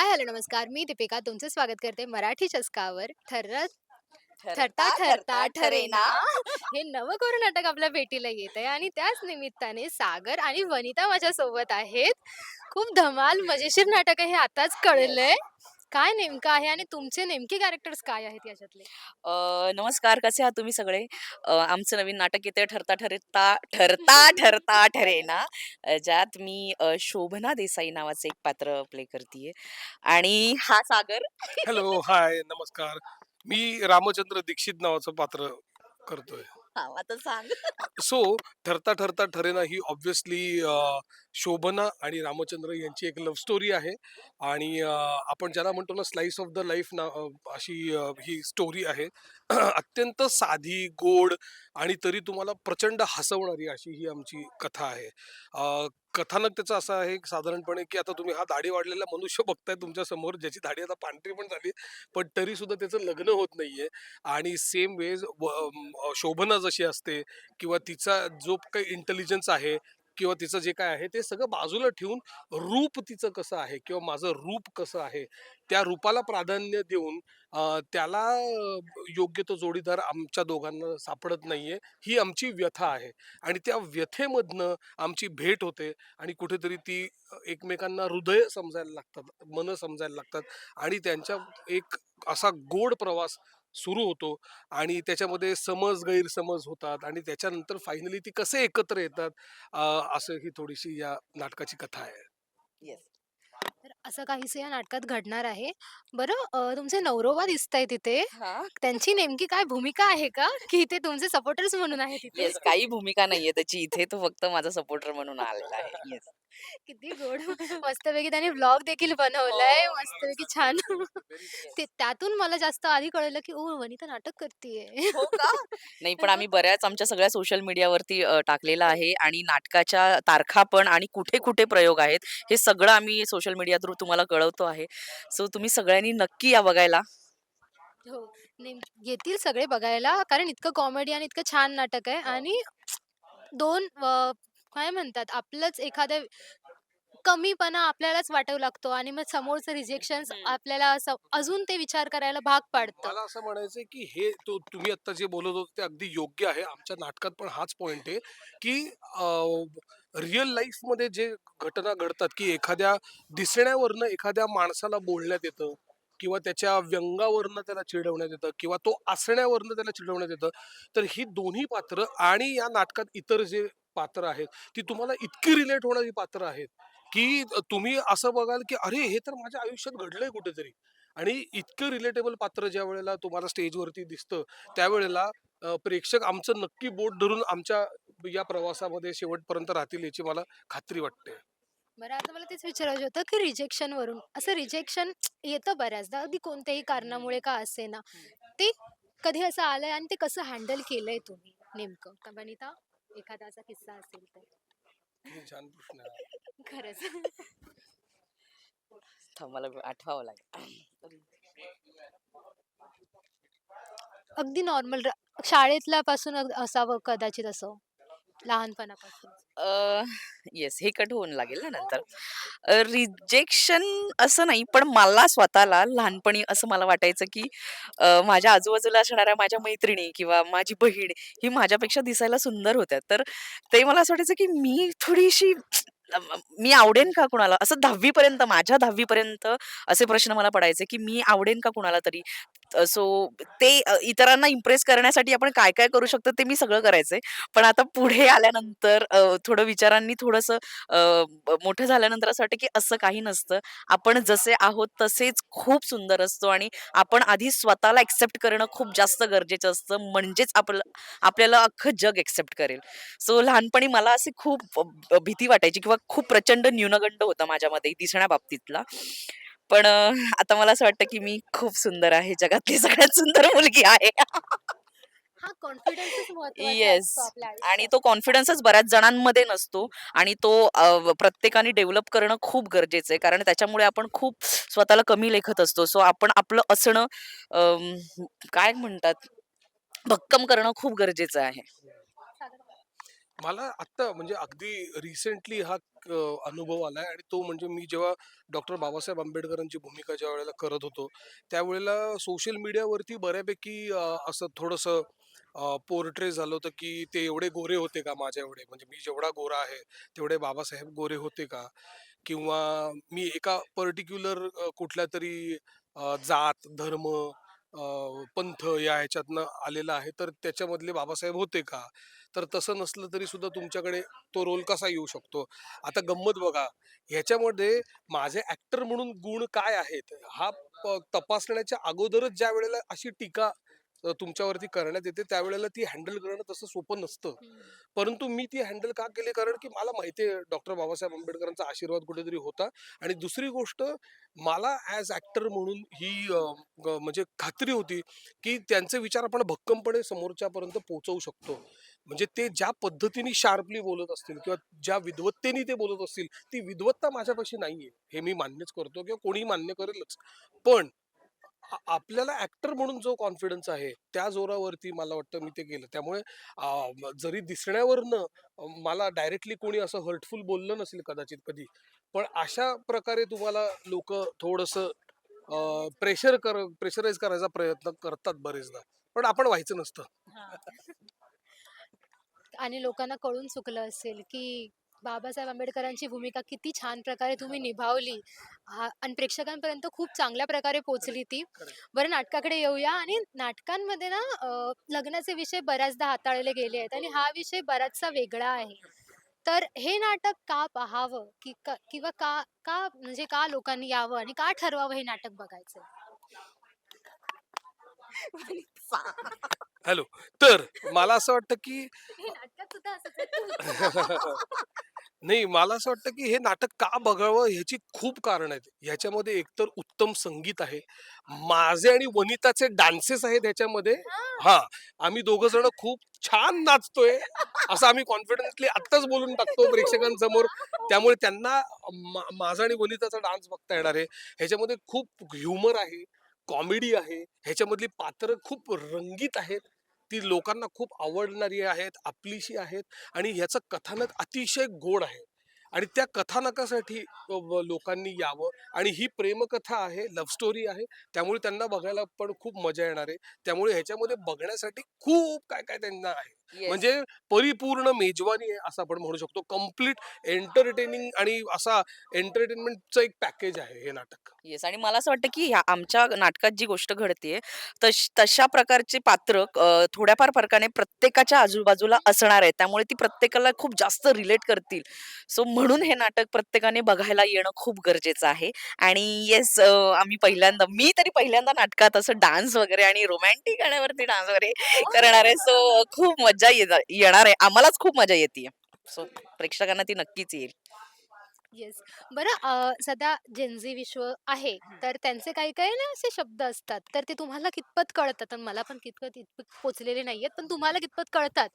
हाय, hello, नमस्कार. मी दीपिका तुमचं स्वागत करते मराठी चस्कावर. ठर्र ठरता ठरता ठरेना हे नवकोर नाटक आपल्या भेटीला येत आहे आणि त्याच निमित्ताने सागर आणि वनिता माझ्यासोबत आहेत. खूप धमाल मजेशीर नाटक आहे हे आताच कळलंय. काय नेमकं आहे आणि तुमचे नेमके कॅरेक्टर्स काय आहेत याच्यातले? अ, नमस्कार कसे आहात तुम्ही सगळे अ, आमचं नवीन नाटक येते ठरता ठरता ठरता ठरता ठरेना अ, ज्यात मी अ, शोभना देसाई नावाचं एक पात्र प्ले करते आणि हा सागर हॅलो, हाय, नमस्कार. मी रामचंद्र दीक्षित नावाचं पात्र करतोय. हा आता सांग सो ठरता ठरता ठरेना ही ऑब्व्हियसली शोभना आणि रामचंद्र यांची एक लव्ह स्टोरी आहे आणि आपण ज्याला म्हणतो ना स्लाइस ऑफ द लाईफ ना अशी ही स्टोरी आहे. अत्यंत साधी, गोड आणि तरी तुम्हाला प्रचंड हसवणारी अशी ही आमची कथा आहे. कथानक त्याचं असं आहे साधारणपणे की आता तुम्ही हा दाढी वाढलेला मनुष्य बघताय तुमच्यासमोर ज्याची दाढी आता पांढरी पण झाली, पण तरी सुद्धा त्याचं लग्न होत नाहीये आणि सेम वेज शोभना जशी असते किंवा तिचा जो काही इंटेलिजन्स आहे किंवा तिचं जे काय आहे ते सगळं बाजूला ठेवून रूप तिचं कसं आहे किंवा माझं रूप कसं आहे त्या रूपाला प्राधान्य देऊन त्याला योग्य तो जोडीदार आमच्या दोघांना सापडत नाहीये ही आमची व्यथा आहे. आणि त्या व्यथेमधनं आमची भेट होते आणि कुठेतरी ती एकमेकांना हृदय समजायला लागतात मन समजायला लागतात आणि त्यांच्या एक असा गोड प्रवास सुरू होतो आणि त्याच्यामध्ये समज गैरसमज होतात आणि त्याच्यानंतर फायनली ती कसे एकत्र येतात अ, असं ही थोडीशी या नाटकाची कथा आहे. येस असं काहीसं या नाटकात घडणार आहे. बरं अ, तुमचे नवरोबा दिसतायत तिथे. हा त्यांची नेमकी काय भूमिका आहे का? की ते तुमचे सपोर्टर्स म्हणून आहे तिथे? येस काही भूमिका नाहीये त्याची इथे तो फक्त माझा सपोर्टर म्हणून आलेला आहे येस किती गोड. मस्तपैकी त्याने व्लॉग देखील बनवलाय. हो, मस्तपैकी छान. ते त्यातून मला जास्त आधी कळलं, की ओह! वनिता नाटक करतीये. हो का? नाही पण आम्ही बऱ्याच आमच्या सगळ्या सोशल मीडियावरती अ, टाकलेलं आहे आणि नाटकाच्या तारखा पण आणि कुठे-कुठे प्रयोग आहेत, हे सगळं आम्ही सोशल मीडिया थ्रू तुम्हाला कळवतो आहे. सो तुम्ही सगळ्यांनी नक्की या बघायला. हो. नेम येतील सगळे बघायला कारण इतकं कॉमेडी आणि इतकं छान नाटक आहे आणि दोन अ, काय म्हणतात आपलंच एखाद्या कमीपणा आपल्यालाच वाटू लागतो आणि मग समोरचं रिजेक्शन्स हं. आपल्याला असं अजून ते विचार करायला भाग पाडतं. मला असं म्हणायचंय की हे तो तुम्ही आता जे बोलत होते ते अगदी योग्य आहे. आमच्या नाटकात पण हाच पॉइंट आहे, की रिअल लाईफमध्ये जे घटना घडतात, की एखाद्या दिसण्यावरनं एखाद्या माणसाला बोलण्यात येतं किंवा त्याच्या व्यंगावरनं त्याला चिडवण्यात येतं किंवा तो असण्यावरनं त्याला चिडवण्यात येतं. तर ही दोन्ही पात्र आणि या नाटकात इतर जे पात्र आहेत, ती तुम्हाला इतकी रिलेट होणारी पात्र आहेत, की तुम्ही असं बघाल, की अरे हे तर माझ्या आयुष्यात घडलंय कुठेतरी. आणि इतकं रिलेटेबल पात्र ज्यावेळेला तुम्हाला स्टेजवरती दिसतं, त्यावेळेला अ, प्रेक्षक आमचं नक्की बोट धरून आमच्या या प्रवासामध्ये शेवटपर्यंत राहतील याची मला खात्री वाटते. बरं आता मला तेच विचारायचं होतं, की रिजेक्शनवरून असं रिजेक्शन येतं बऱ्याचदा अगदी कोणत्याही कारणामुळे का असेना. ते कधी असं आलंय आणि ते कसं हँडल केलंय तुम्ही नेमकं? का वनिता एखादा असा किस्सा असेल तर? किती छान प्रश्न आहे. खरंच. थांब मला आठवावं लागेल. अगदी नॉर्मल शाळेतल्यापासून अग असावं कदाचित असं लहानपणापासून. येस हे कट होऊन लागेल ना नंतर. रिजेक्शन असं नाही, पण मला स्वतःला लहानपणी असं मला वाटायचं, की अ, माझ्या आजूबाजूला असणाऱ्या माझ्या मैत्रिणी किंवा माझी बहीण ही माझ्यापेक्षा दिसायला सुंदर होत्या. तर ते मला असं वाटायचं, की मी थोडीशी मी आवडेन का कुणाला? असं 10वी पर्यंत माझ्या 10वी पर्यंत असे प्रश्न मला पडायचे, की मी आवडेन का कुणाला तरी? सो ते अ, इतरांना इम्प्रेस करण्यासाठी आपण काय-काय करू शकतो ते मी सगळं करायचे. पण आता पुढे आल्यानंतर अ, थोडं विचारांनी थोडंसं अ, ब मोठं झाल्यानंतर असं वाटतं, की असं काही नसतं. आपण जसे आहोत तसेच खूप सुंदर असतो आणि आपण आधी स्वतःला एक्सेप्ट करणं खूप जास्त गरजेचं असतं. म्हणजेच आपलं आपल्याला अख्खं जग एक्सेप्ट करेल. सो लहानपणी मला अशी खूप भीती वाटायची किंवा खूप प्रचंड न्यूनगंड होता माझ्यामध्ये दिसण्याबाबतीतला. पण आता मला असं वाटतं, की मी खूप सुंदर आहे. जगातली सगळ्यात सुंदर मुलगी आहे. हा येस. आणि. तो कॉन्फिडन्सच बऱ्याच जणांमध्ये नसतो आणि तो प्रत्येकाने डेव्हलप करणं खूप गरजेचं आहे. कारण त्याच्यामुळे आपण खूप स्वतःला कमी लेखत असतो. सो आपण आपलं असणं काय म्हणतात भक्कम करणं खूप गरजेचं आहे. मला आत्ता म्हणजे अगदी रिसेंटली हा क अनुभव आलाय आणि तो म्हणजे मी जेव्हा डॉक्टर बाबासाहेब आंबेडकरांची भूमिका ज्या वेळेला करत होतो, त्यावेळेला सोशल मीडियावरती बऱ्यापैकी अ, असं थोडंसं पोर्ट्रे झालं होतं, की ते एवढे गोरे होते का माझ्या एवढे? म्हणजे मी जेवढा गोरा आहे, तेवढे बाबासाहेब गोरे होते का? किंवा मी एका पर्टिक्युलर कुठल्या तरी अ, जात, धर्म, पंथ या ह्याच्यातनं आलेला आहे, तर त्याच्यामधले बाबासाहेब होते का? तर तसं नसलं तरी सुद्धा तुमच्याकडे तो रोल कसा येऊ शकतो? आता गंमत बघा, ह्याच्यामध्ये माझे ॲक्टर म्हणून गुण काय आहेत? हा प तपासण्याच्या अगोदरच ज्या वेळेला अशी टीका तुमच्यावरती करण्यात येते, त्यावेळेला ती हँडल करणं तसं सोपं नसतं. परंतु मी ती हँडल का केली? कारण की मला माहिती आहे डॉक्टर बाबासाहेब आंबेडकरांचा आशीर्वाद कुठेतरी होता आणि दुसरी गोष्ट मला ॲज ॲक्टर म्हणून ही म्हणजे खात्री होती, की त्यांचे विचार आपण भक्कमपणे समोरच्यापर्यंत पोहोचवू शकतो. म्हणजे ते ज्या पद्धतीने शार्पली बोलत असतील किंवा ज्या विद्वत्तेने ते बोलत असतील, ती विद्वत्ता माझ्यापाशी नाहीये. हे मी मान्यच करतो किंवा कोणीही मान्य करेलच. पण आपल्याला ॲक्टर म्हणून जो कॉन्फिडन्स आहे, त्या जोरावरती मला वाटतं मी ते केलं. त्यामुळे जरी दिसण्यावरनं मला डायरेक्टली कोणी असं हर्टफुल बोललं नसेल कदाचित कधी. पण अशा प्रकारे तुम्हाला लोक थोडंसं प्रेशर कर प्रेशराईज करायचा प्रयत्न करतात बरेचदा. पण आपण व्हायचं नसतं. आणि लोकांना कळून चुकलं असेल, की बाबासाहेब आंबेडकरांची भूमिका किती छान प्रकारे तुम्ही निभावली आ आणि प्रेक्षकांपर्यंत खूप चांगल्या प्रकारे पोहोचली ती. बरं नाटकाकडे येऊया आणि नाटकांमध्ये ना अ, लग्नाचे विषय बऱ्याचदा हाताळले गेले आहेत आणि हा विषय बराचसा वेगळा आहे. तर हे नाटक का पाहावं? की क किंवा का का म्हणजे का लोकांनी यावं आणि का ठरवावं हे नाटक बघायचं? हॅलो. तर मला असं वाटतं, की हे नाटकात सुद्धा असंच आहे. नाही, मला असं वाटतं, की हे नाटक का बघावं ह्याची खूप कारणं आहेत. ह्याच्यामध्ये एकतर उत्तम संगीत आहे. माझे आणि वनिताचे डान्सेस आहेत ह्याच्यामध्ये. हां. हां, आम्ही दोघं जण खूप छान नाचतोय, असं आम्ही कॉन्फिडन्सली आत्ताच बोलून टाकतो प्रेक्षकांसमोर. त्यामुळे त्यांना मा माझा आणि वनिताचा डान्स बघता येणार आहे. ह्याच्यामध्ये खूप ह्युमर आहे, कॉमेडी आहे. ह्याच्यामधली पात्रं खूप रंगीत आहेत. ती लोकांना खूप आवडणारी आहेत, आपलीशी आहेत आणि ह्याचं कथानक अतिशय गोड आहे. आणि त्या कथानकासाठी लोकांनी यावं आणि ही प्रेमकथा आहे, लव्ह स्टोरी आहे. त्यामुळे त्यांना बघायला पण खूप मजा येणार आहे. त्यामुळे ह्याच्यामध्ये बघण्यासाठी खूप काय-काय त्यांना आहे. म्हणजे परिपूर्ण मेजवानी आहे असं आपण म्हणू शकतो. कंप्लीट एंटरटेनिंग आणि असा एंटरटेनमेंटचं एक पॅकेज आहे हे नाटक. येस आणि मला असं वाटतं, की ह्या आमच्या नाटकात जी गोष्ट घडतेय, तश तशा प्रकारची पात्र अ, थोड्याफार फरकाने प्रत्येकाच्या आजूबाजूला असणार आहेत. त्यामुळे ती प्रत्येकाला खूप जास्त रिलेट करतील. सो म्हणून हे नाटक प्रत्येकाने बघायला येणं खूप गरजेचं आहे. आणि येस आम्ही पहिल्यांदा मी तरी पहिल्यांदा नाटकात असं डान्स वगैरे आणि रोमॅन्टिक गाण्यावरती डान्स वगैरे करणार आहे. सो खूप मज्जा येणार आहे. आम्हालाच खूप मजा येते सो प्रेक्षकांना ती नक्कीच येईल. येस. बरं अ, सध्या जेन झी विश्व आहे, तर त्यांचे काही-काही ना असे शब्द असतात, तर ते तुम्हाला कितपत कळतात? आणि मला पण कितपत इतपत पोहोचलेले नाहीयेत, पण तुम्हाला कितपत कळतात?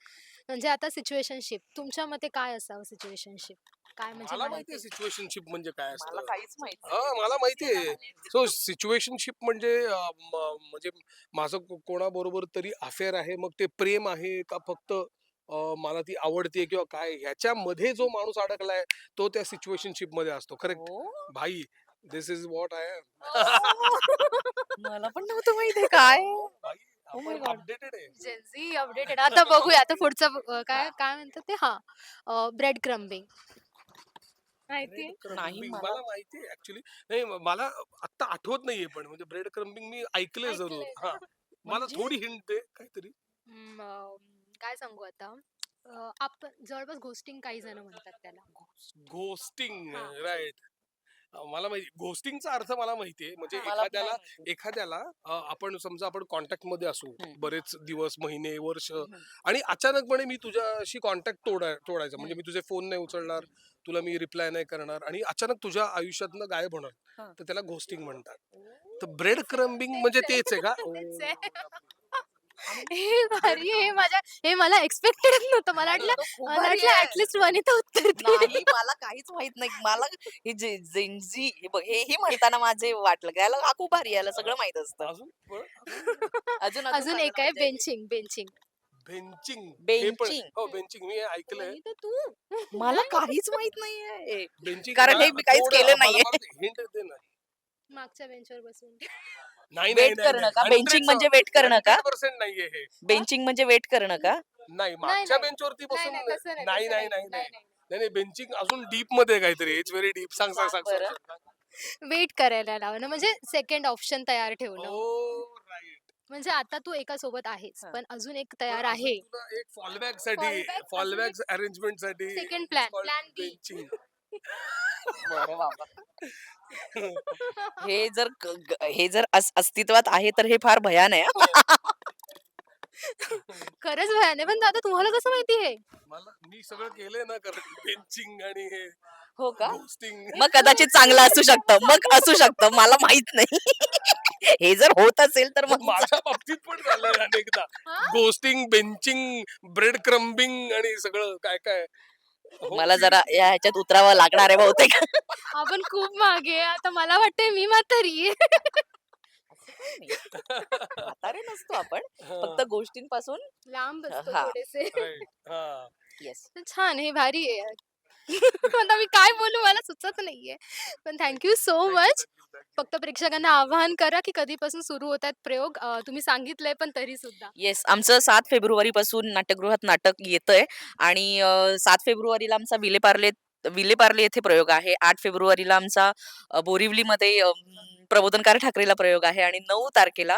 म्हणजे आता सिच्युएशनशिप, तुमच्या मते काय असावं सिच्युएशनशिप? काय म्हणजे मला माहिती आहे म्हणायचं? सिच्युएशनशिप म्हणजे काय मला असतं. काहीच माहीत हां, मला माहिती आहे. सो सिच्युएशनशिप म्हणजे अ, म म्हणजे माझं को कोणाबरोबर तरी अफेअर आहे. मग ते प्रेम आहे का फक्त मला ती आवडते किंवा काय ह्याच्यामध्ये जो माणूस अडकलाय तो त्या सिच्युएशनशिपमध्ये असतो. करेक्ट? ओह! भाई this is what I am. मला पण नव्हतं माहिती आहे काय Oh. Updated updated. आता बघूया आता पुढचं काय काय म्हणतात ते? हां, ब्रेड क्रम्बिंग. नाही मला माहिती ॲक्चुअली. नाही म- मला आत्ता आठवत नाहीये पण म्हणजे ब्रेड क्रम्बिंग मी ऐकलंय जरूर. हां. मला म्हणजे? थोडी हिंट दे काहीतरी. काय सांगू आता? अ, आपण जवळपास घोस्टिंग काही जण म्हणतात त्याला. घोस्टिंग हां. राइट. मला माहिती घोस्टिंगचा अर्थ मला माहिती आहे. म्हणजे. मला पण एखाद्याला नाही माहिती. एखाद्याला अ, आपण समजा आपण कॉन्टॅक्टमध्ये असू हं. बरेच दिवस, महिने, वर्ष. आणि अचानकपणे मी तुझ्याशी कॉन्टॅक्ट तोडाय तोडायचा. म्हणजे. मी तुझे फोन नाही उचलणार. तुला मी रिप्लाय नाही करणार आणि अचानक तुझ्या आयुष्यातनं गायब होणार. हां. तर त्याला घोस्टिंग म्हणतात. तर! ब्रेड क्रम्बिंग म्हणजे तेच आहे. का? तेच ओह! आहे. हे भारी आहे. हे माझ्या हे मला एक्सपेक्टेडच नव्हतं. मला वाटलं मला वाटलं आहे. ॲट लीस्ट वनिता उत्तर नाही. मला काहीच माहीत नाही. मला हे जे झी हे बघ हेही म्हणताना माझे वाटलं की याला हा खूप भारी आहे. याला सगळं माहीत असतं. अजून? अजून? एक आहे. Benching, benching. बेंचिंग बेंचिंग हो बेंचिंग मी हे ऐकलंय तू मला काहीच माहीत नाहीये बेंचिंग कारण हे मी काहीच केलं नाहीये. हिंट दे ना मागच्या बेंचवर बसून नाही Wait करणं का? Benching म्हणजे wait करणं का? पर्सेंट नाहीये हे बेंचिंग म्हणजे वेट करणं का नाही मागच्या नाही. बेंचवरती नाही बसून नाही तसं नाही नाही तसं नाही नाही नाही नाही नाही बेंचिंग अजून डीपमध्ये आहे काहीतरी इट्स व्हेरी डीप सांग सांग सांग बरं. सांग वेट करायला लावणं म्हणजे सेकंड ऑप्शन तयार ठेवणं Oh. म्हणजे आता तू एका सोबत आहेस हा. पण अजून एक तयार पण अजून आहे तुला एक फॉलबॅकसाठी Fallback अजून फॉलबॅक अरेंजमेंटसाठी Second plan, plan B. बरं बाबा. हे जर क- ग- हे जर अस- अस्तित्वात आहे तर हे फार भयान आहे हा. खरंच भयाने पण दादा तुम्हाला कसं माहिती आहे? मला मी सगळं केलंय ना कारण बेंचिंग आणि हे हो का? मग कदाचित चांगलं असू शकतं. मग असू शकतं. मला माहीत नाही. हे जर होत असेल तर मग माझ्या बाबतीत पण झालंय अनेकदा. हा? गोस्टिंग बेंचिंग ब्रेड क्रम्बिंग आणि सगळं काय काय? मला जरा या ह्याच्यात उतरावं लागणार आहे बहुतेक. आपण खूप मागे आहे. आता मला वाटतंय मी म्हातारी आहे. म्हातारे नसतो आपण. फक्त गोष्टींपासून लांब असतो हा. थोडेसे. Right, हा. येस छान हे भारी आहे आता मी काय बोलू मला सुचत नाहीये. पण थँक्यू सो मच फक्त प्रेक्षकांना आवाहन करा की कधीपासून सुरू होत आहेत प्रयोग. तुम्ही सांगितलंय पण तरी सुद्धा येस आमचं सात फेब्रुवारी पासून नाट्यगृहात नाटक येतंय आणि अ, सात फेब्रुवारीला आमचा विलेपार्ले विलेपार्ले येथे प्रयोग आहे. आठ फेब्रुवारीला आमचा अ, बोरिवलीमध्ये अम, प्रबोधनकार ठाकरेला प्रयोग आहे आणि नऊ तारखेला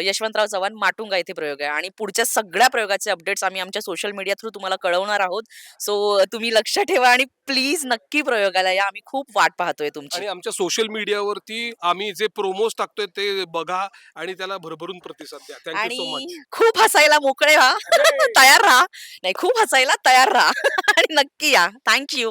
यशवंतराव चव्हाण माटुंगा येथे प्रयोग आहे. आणि पुढच्या सगळ्या प्रयोगाचे अपडेट्स आम्ही आमच्या सोशल मीडिया थ्रू तुम्हाला कळवणार आहोत. सो तुम्ही लक्ष ठेवा आणि प्लीज नक्की प्रयोगाला या. आम्ही खूप वाट पाहतोय तुमची. आमच्या सोशल मीडियावरती आम्ही जे प्रोमोज टाकतोय ते बघा आणि त्याला भरभरून प्रतिसाद द्या. आणि खूप हसायला मोकळे व्हा. तयार राहा. नाही खूप हसायला तयार राहा. आणि नक्की या. थँक्यू